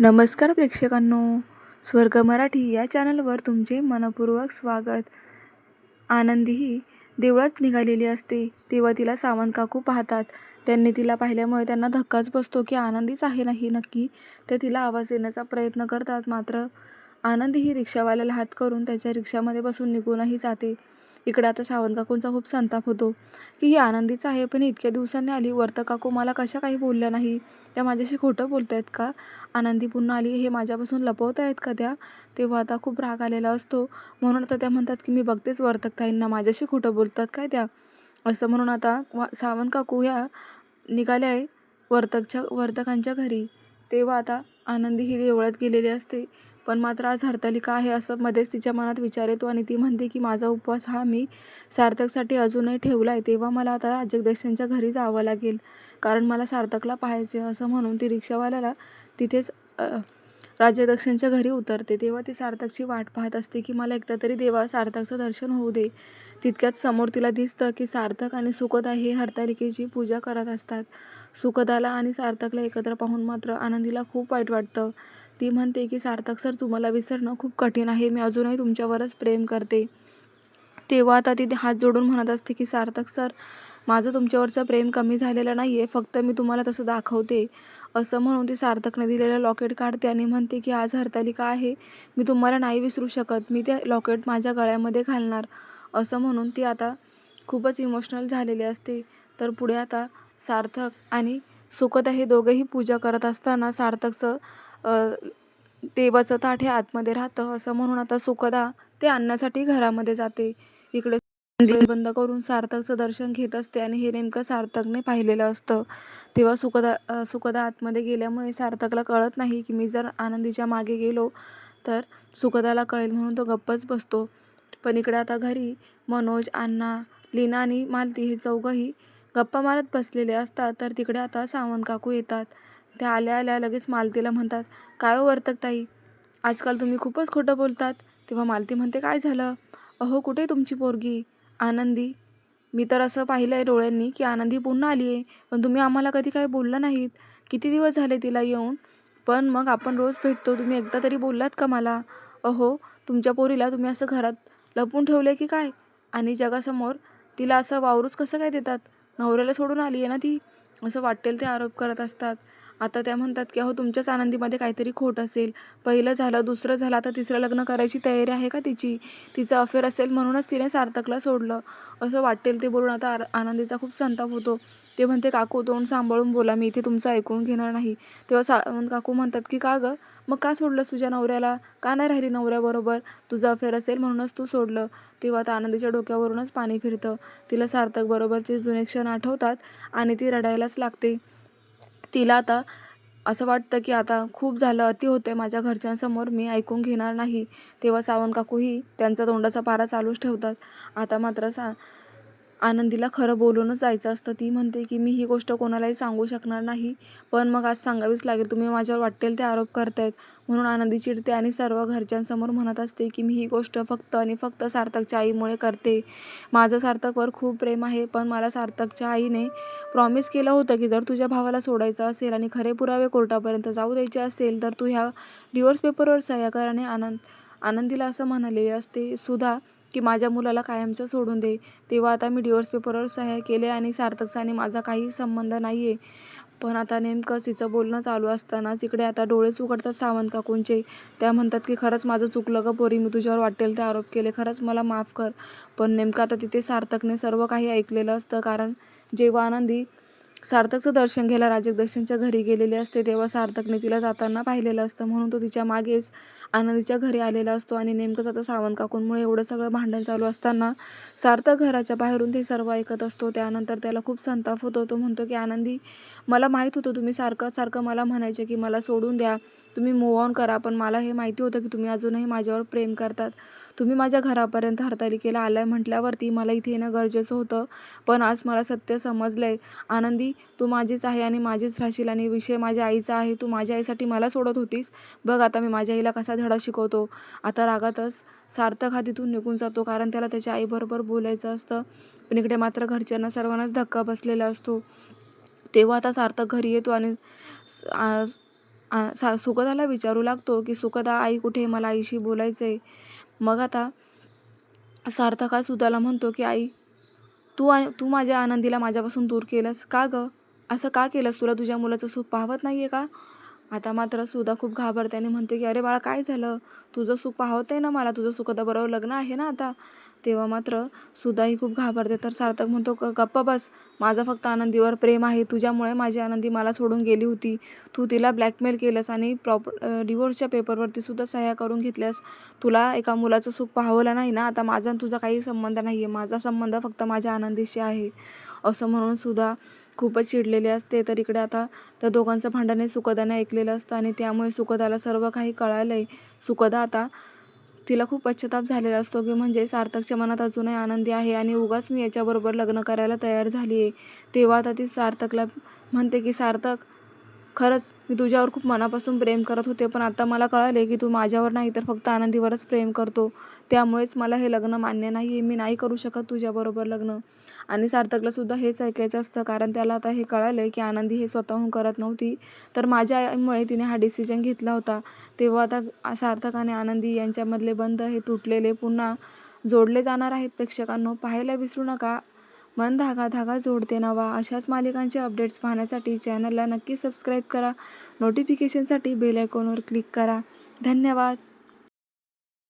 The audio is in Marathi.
नमस्कार प्रेक्षकांनो. स्वर्ग मराठी या चॅनलवर तुमचे मनपूर्वक स्वागत. आनंदी ही देवळात निघालेली असते तेव्हा तिला सावंत काकू पाहतात. त्यांनी तिला पाहिल्यामुळे त्यांना धक्काच बसतो की आनंदीच आहे नाही नक्की ते तिला आवाज देण्याचा प्रयत्न करतात मात्र. आनंदी ही रिक्षावाल्याला हात करून त्याच्या रिक्षामध्ये बसून निघूनही जाते. इकडे आता सावंत काकूंचा खूप संताप होतो की ही आनंदीच आहे पण इतक्या दिवसांनी आली वर्त काकू मला कशा काही बोलल्या नाही? त्या माझ्याशी खोटं बोलत आहेत का? आनंदी पुन्हा आली हे माझ्यापासून लपवत आहेत का त्या? तेव्हा आता खूप राग आलेला असतो. म्हणून आता त्या म्हणतात की मी बघतेच वर्तक ताईंना माझ्याशी खोटं बोलतात काय त्या? असं म्हणून आता वा सावंत काकू ह्या निघाल्या आहे वर्तकच्या वर्तकांच्या घरी. तेव्हा आता आनंदी ही देवळात गेलेली असते. पण मात्र आज हरतालिका आहे असं मध्येच तिच्या मनात विचार येतो आणि ती म्हणते की माझा उपवास हा मी सार्थकसाठी अजूनही ठेवला आहे तेव्हा मला आता राजगदेशांच्या घरी जावं लागेल कारण मला सार्थकला पाहायचे असं म्हणून ती रिक्षावाल्याला तिथेच अ, घरी उतरते. तेव्हा ती सार्थकची वाट पाहत असते की मला एकदा तरी देवा सार्थकचं दर्शन होऊ दे. तितक्यात समोर तिला दिसतं की सार्थक आणि सुखदा हे हरतालिकेची पूजा करत असतात. सुखदाला आणि सार्थकला एकत्र पाहून मात्र आनंदीला खूप वाईट वाटतं. ती म्हणते की सार्थक सर तुम्हाला विसरणं खूप कठीण आहे. मी अजूनही तुमच्यावरच प्रेम करते. तेव्हा आता ती हात जोडून म्हणत असते की सार्थक सर माझं तुमच्यावरचं प्रेम कमी झालेलं नाही आहे फक्त मी तुम्हाला तसं दाखवते. असं म्हणून ती सार्थकने दिलेलं लॉकेट काढते आणि म्हणते की आज हरतालिका आहे. मी तुम्हाला नाही विसरू शकत. मी ते लॉकेट माझ्या गळ्यामध्ये घालणार. असं म्हणून ती आता खूपच इमोशनल झालेली असते. तर पुढे आता सार्थक आणि सुखत हे दोघेही पूजा करत असताना सार्थकचं सा देवाचं ताट हे आतमध्ये राहतं. असं म्हणून आता सुखदा ते आणण्यासाठी घरामध्ये जाते. इकडे मंदिर बंद करून सार्थकचं दर्शन घेत असते आणि हे नेमकं सार्थकने पाहिलेलं असतं. तेव्हा सुखदा सुखदा आतमध्ये गेल्यामुळे सार्थकला कळत नाही की मी जर आनंदीच्या मागे गेलो तर सुखदाला कळेल म्हणून तो गप्पच बसतो. पण इकडे आता घरी मनोज अण्णा लीना आणि मालती हे चौघंही गप्पा मारत बसलेले असतात. तर तिकडे आता सावंत काकू येतात. त्या आल्या आल्या लगेच मालतीला म्हणतात काय हो वर्तक ताई? आजकाल तुम्ही खूपच खोटं बोलतात. तेव्हा मालती म्हणते काय झालं? अहो कुठे तुमची पोरगी? आनंदी? मी तर असं पाहिलं आहे डोळ्यांनी की आनंदी पुन्हा आली आहे. पण तुम्ही आम्हाला कधी काही बोललं नाहीत? किती दिवस झाले तिला येऊन? पण मग आपण रोज भेटतो. तुम्ही एकदा तरी बोललात का मला? अहो तुमच्या पोरीला तुम्ही असं घरात लपून ठेवलं की काय? आणि जगासमोर तिला असं वावरूच कसं काय देतात? नवऱ्याला सोडून आली आहे ना ती? असं वाटेल ते आरोप करत असतात. आता त्या म्हणतात की अहो तुमच्याच आनंदीमध्ये काहीतरी खोट असेल. पहिलं झालं दुसरं झालं आता तिसरं लग्न करायची तयारी आहे का तिची? तिचं अफेअर असेल म्हणूनच तिने सार्थकला सोडलं. असं वाटेल ते बोलून आता आनंदीचा खूप संताप होतो. ते म्हणते काकू तोंड सांभाळून बोला. मी इथे तुमचं ऐकून घेणार नाही. तेव्हा सा काकू म्हणतात की का गं? मग का सोडलंस तुझ्या नवऱ्याला? का नाही राहिली नवऱ्याबरोबर? तुझं अफेअर असेल म्हणूनच तू सोडलं. तेव्हा आता आनंदीच्या डोक्यावरूनच पाणी फिरतं. तिला सार्थक बरोबरचे जुने क्षण आठवतात आणि ती रडायलाच लागते. तिला आता असं वाटतं की आता खूप झालं अति होते माझ्या घरच्यांसमोर मी ऐकून घेणार नाही. तेव्हा सावंत काकूही त्यांचा तोंडाचा पारा चालूच ठेवतात. आता मात्र सा आनंदीला खरं बोलूनच जायचं असतं. ती म्हणते की मी ही गोष्ट कोणालाही सांगू शकणार नाही पण मग आज सांगावीच लागेल. तुम्ही माझ्यावर वाटेल ते आरोप करतायत. म्हणून आनंदी चिडते आणि सर्व घरच्यांसमोर म्हणत असते की मी ही गोष्ट फक्त आणि फक्त सार्थकच्या आईमुळे करते. माझं सार्थकवर खूप प्रेम आहे पण मला सार्थकच्या आईने प्रॉमिस केलं होतं की जर तुझ्या भावाला सोडायचं असेल आणि खरे पुरावे कोर्टापर्यंत जाऊ द्यायचे असेल तर तू ह्या डिवोर्स पेपरवर सह्या कर. आणि आनंद आनंदीला असं म्हणालेले असते सुद्धा की माझ्या मुलाला कायमचं सोडून दे. तेव्हा आता मी डिवोर्स पेपरवर सह्या केले आणि सार्थकसाने माझा काही संबंध नाही आहे पण आता नेमकंच तिचं बोलणं चालू असतानाच इकडे आता डोळेच उघडतात सावंत काकूंचे. त्या म्हणतात की खरंच माझं चुकलं ग पोरी मी तुझ्यावर वाटेल ते आरोप केले. खरंच मला माफ कर. पण नेमकं आता तिथे सार्थकने सर्व काही ऐकलेलं असतं कारण जेव्हा आनंदी सार्थकचं दर्शन घ्यायला राजदर्शनच्या घरी गेलेले असते तेव्हा सार्थकने तिला जाताना पाहिलेलं असतं. म्हणून तो तिच्या मागेच आनंदीच्या घरी आलेला असतो आणि नेमकंच आता सावंत काकूंमुळे एवढं सगळं भांडण चालू असताना सार्थक घराच्या बाहेरून ते सर्व ऐकत असतो. त्यानंतर त्याला खूप संताप होतो. तो म्हणतो की आनंदी मला माहीत होतं तुम्ही सारखं सारखं मला म्हणायचे की मला सोडून द्या. तुम्ही मूव ऑन करा पण मला हे माहिती होतं की तुम्ही अजूनही माझ्यावर प्रेम करतात. तुम्ही माझ्या घरापर्यंत हरतालिकेला आलाय म्हटल्यावरती मला इथे येणं गरजेचं होतं. पण आज मला सत्य समजलं आहे आनंदी तू माझीच आहे आणि माझीच राहशील आणि विषय माझ्या आईचा आहे. तू माझ्या आईसाठी मला सोडत होतीस. बघ आता मी माझ्या आईला कसा धडा शिकवतो. आता रागातच सार्थक हा तिथून निघून जातो कारण त्याला त्याच्या आईबरोबर बोलायचं असतं. पण इकडे मात्र घरच्यांना सर्वांनाच धक्का बसलेला असतो. तेव्हा आता सार्थक घरी येतो आणि आ- सा सुखदाला विचारू लागतो की सुखदा आई कुठे? मला आईशी बोलायचं आहे मग आता सार्थक हा म्हणतो की आई तू आ तू माझ्या आनंदीला माझ्यापासून दूर केलंस का गं? असं का केलंस? तुला तुझ्या मुलाचं सुख पाहवत नाही आहे का? आता मात्र सुधा खूप घाबरते आणि म्हणते की अरे बाळा काय झालं? तुझं सुख पाहवत आहे ना मला? तुझं सुखदाबरोबर लग्न आहे ना आता? तेव्हा मात्र सुधाही खूप घाबरते. तर सार्थक म्हणतो "ग- गप्प बस. माझं फक्त आनंदीवर प्रेम आहे. तुझ्यामुळे माझी आनंदी मला सोडून गेली होती. तू तिला ब्लॅकमेल केलंस आणि प्रॉप डिवोर्सच्या पेपरवरती सुद्धा सह्या करून घेतल्यास तुला एका मुलाचं सुख पाहवलं नाही ना? आता माझा आणि तुझा काही संबंध नाही आहे माझा संबंध फक्त माझ्या आनंदीशी आहे. असं म्हणून सुद्धा खूपच चिडलेले असते. तर इकडे आता त्या दोघांचं भांडणे सुखदाने ऐकलेलं असतं आणि त्यामुळे सुखदाला सर्व काही कळालं आहे सुखदा आता तिला खूप पश्चाताप झालेला असतो की म्हणजे सार्थकच्या मनात अजूनही आनंदी आहे आणि उगाच मी याच्याबरोबर लग्न करायला तयार झाली आहे तेव्हा आता ती सार्थकला म्हणते की सार्थक खरंच मी तुझ्यावर खूप मनापासून प्रेम करत होते पण आता मला कळाले की तू माझ्यावर नाही तर फक्त आनंदीवरच प्रेम करतो. त्यामुळेच मला हे लग्न मान्य नाही आहे मी नाही करू शकत तुझ्याबरोबर लग्न. आणि सार्थकला सुद्धा हेच ऐकायचं असतं कारण त्याला आता हे कळालं आहे की आनंदी हे स्वतःहून करत नव्हती. तर माझ्या आईमुळे तिने हा डिसिजन घेतला होता. तेव्हा आता सार्थक आणि आनंदी यांच्यामधले बंध हे तुटलेले पुन्हा जोडले जाणार आहेत प्रेक्षकांनो. पाहायला विसरू नका. मन धागा धागा जोडते नवा. अशाच मालिकांचे अपडेट्स पाहण्यासाठी चॅनलला नक्की सबस्क्राईब करा. नोटिफिकेशनसाठी बेल आयकॉनवर क्लिक करा. धन्यवाद.